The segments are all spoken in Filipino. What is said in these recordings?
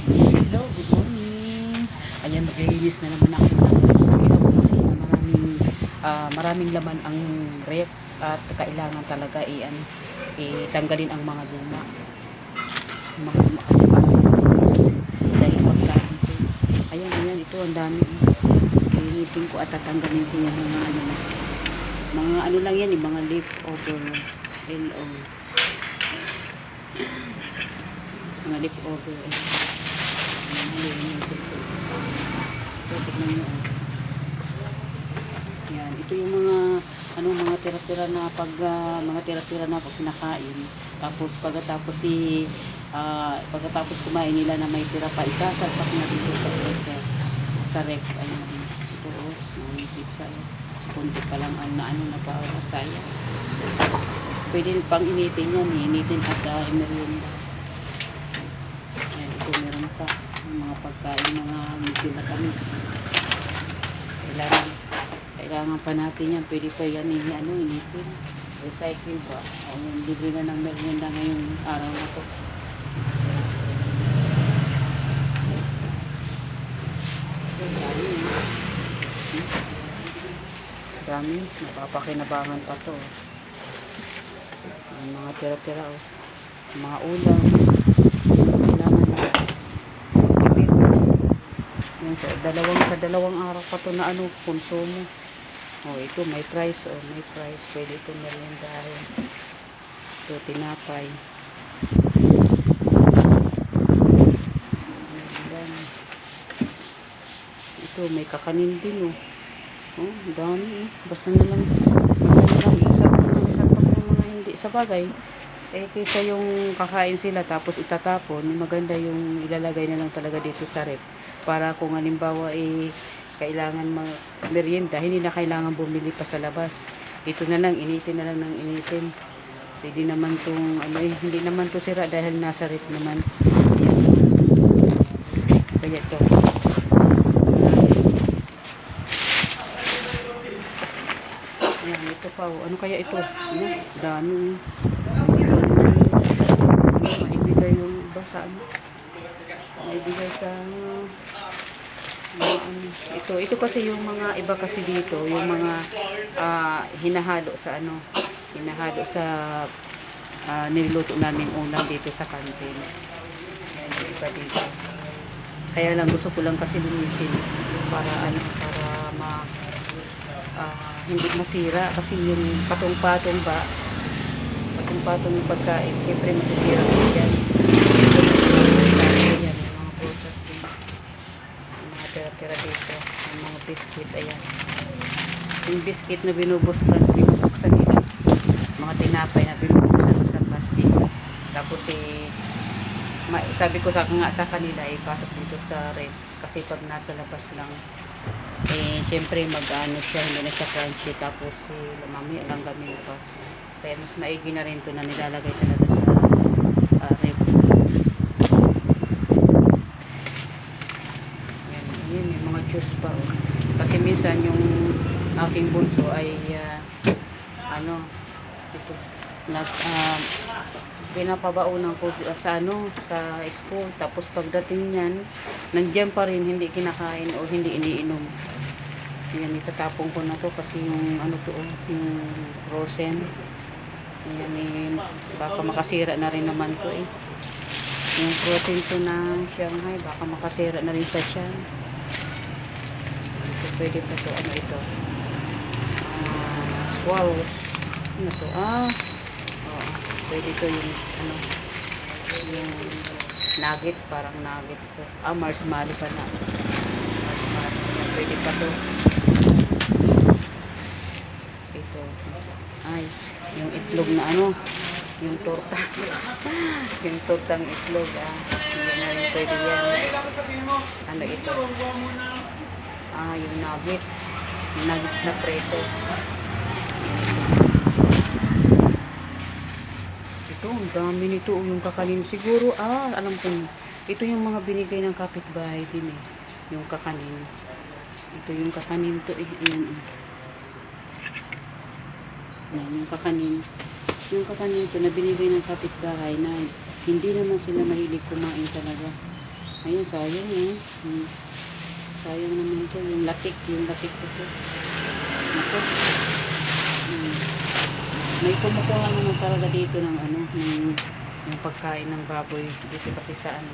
Hello, good morning. Ayan, maglilinis na naman ako. Nakita ko kasi na maraming, ah, maraming laman ang rep at kailangan talaga i-an, itanggalin ang mga luma. Mga luma kasi matigas. Dahil pagkain ko. Ayan, ayan, ito ang dami. Lilinisin ko at tatanggalin ko yung mga ano na. Mga ano lang yan, yung mga leftover. L.O. Mga leftover. Ito. Yan, ito yung mga ano mga tira-tira na pag ah, mga tira-tira na pag kinakain. Tapos pagkatapos si ah, pagkatapos kumain nila na may tira pa isasalpak na dito sa sa, sa ref. Ayun, ito oh, may pizza. oh. Pa lang ang na ano na pa masaya. Pwede pang initin yan, eh, initin at uh, merienda. Pa yung mga pagkain, mga medyo matamis. Kailangan kailangan pa natin yan. Pwede pa yan ini ano, initin. Recycle ba? O yung libre na ng merienda ngayong araw na to. Dami eh. Napapakinabangan pa to. Ang mga tira-tira oh. Mga ulam. Kailangan na. Yan, sa dalawang sa dalawang araw pa to na ano konsumo. Oh, ito may price oh, may price. Pwede ito meriendahin. Ito tinapay. Ito may kakanin din oh. Oh, dami eh. Basta na lang. Na. Isa pa lang. Isa pa lang mga hindi. Sa bagay, eh kaysa yung kakain sila tapos itatapon, maganda yung ilalagay na lang talaga dito sa rep. Para kung halimbawa eh kailangan mag merienda, hindi na kailangan bumili pa sa labas. Ito na lang, initin na lang ng initin. Pwede naman tong, ano eh, hindi naman to sira dahil nasa rep naman. Ayan. Kaya ito. Ayan, ito pa. oh. Ano kaya ito? Ayan, dami. Maibigay yung iba sa ano? Maibigay sa ano. Ito, ito kasi yung mga iba kasi dito, yung mga ah, hinahalo sa ano, hinahalo sa ah, niluto namin ulam dito sa kantin. Ayan, iba dito. Kaya lang gusto ko lang kasi linisin para ano, para ma ah, hindi masira kasi yung patong-patong ba patong-patong yung pagkain syempre masisira ko yan. Yan yung mga prutas din yung mga tira-tira dito yung mga biscuit ayan. Yung biscuit na binubuskan binubuksan nila. Mga tinapay na binubuksan sa plastic. Tapos eh sabi ko sa nga sa kanila ipasok dito sa red. Kasi pag nasa labas lang eh syempre mag ano siya hindi na siya crunchy. Tapos eh mamaya lang gamin pa kaya mas maigi na rin to na nilalagay talaga sa uh, ref. Yan, yun yung mga juice pa oh. kasi minsan yung aking bunso ay ah, ano ito nag um, pinapabaunan ko sa ano sa school. Tapos pagdating niyan nandiyan pa rin hindi kinakain o hindi iniinom. Yan itatapon ko na to kasi yung ano to oh, yung frozen. Yan eh, baka makasira na rin naman to eh. Yung protein to na Shanghai baka makasira na rin sa tiyan ito pwede pa to ano ito? Ah wow ano to? Ah. Pwede to yung ano yung nuggets parang nuggets to. Ah, marshmallow pa na. Marshmallow. Yan, Pwede pa to. Ito. Ay, yung itlog na ano yung torta. yung tortang itlog ah. Hindi na rin pwede yan. Ano ito? Ah, yung nuggets. Nuggets na preto. Ito, ang dami nito. oh, Yung kakanin. Siguro, ah, alam ko. na. Ito yung mga binigay ng kapitbahay din eh. Yung kakanin. Ito yung kakanin to eh. Ayan, oh. Ayan, yung kakanin. Yung kakanin to na binigay ng kapitbahay na hindi naman sila mahilig kumain talaga. Ayun, sayang eh. Hmm. Sayang naman to. Yung latik, yung latik ko to. Ito. May kumukuha naman talaga dito ng ano, ng yung pagkain ng baboy dito kasi sa ano,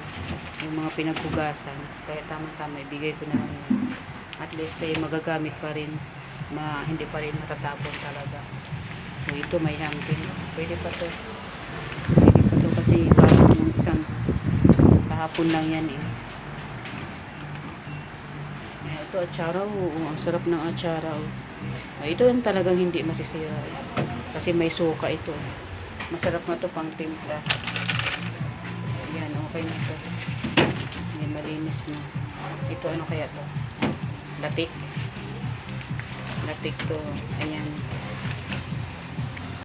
yung mga pinaghugasan. Kaya tama-tama, ibigay ko na lang. At least ay magagamit pa rin, ma, hindi pa rin matatapon talaga. So, ito may hangin. Pwede pa to. Pwede pa to kasi parang yung isang kahapon lang yan eh. Ito atsara oh. Ang sarap ng atsara oh. Ito yung talagang hindi masisira eh. Kasi may suka ito. Masarap nga to pang timpla. Ayan, okay na to. Ayan, malinis na. Ito ano kaya to? Latik. Latik to. Ayan.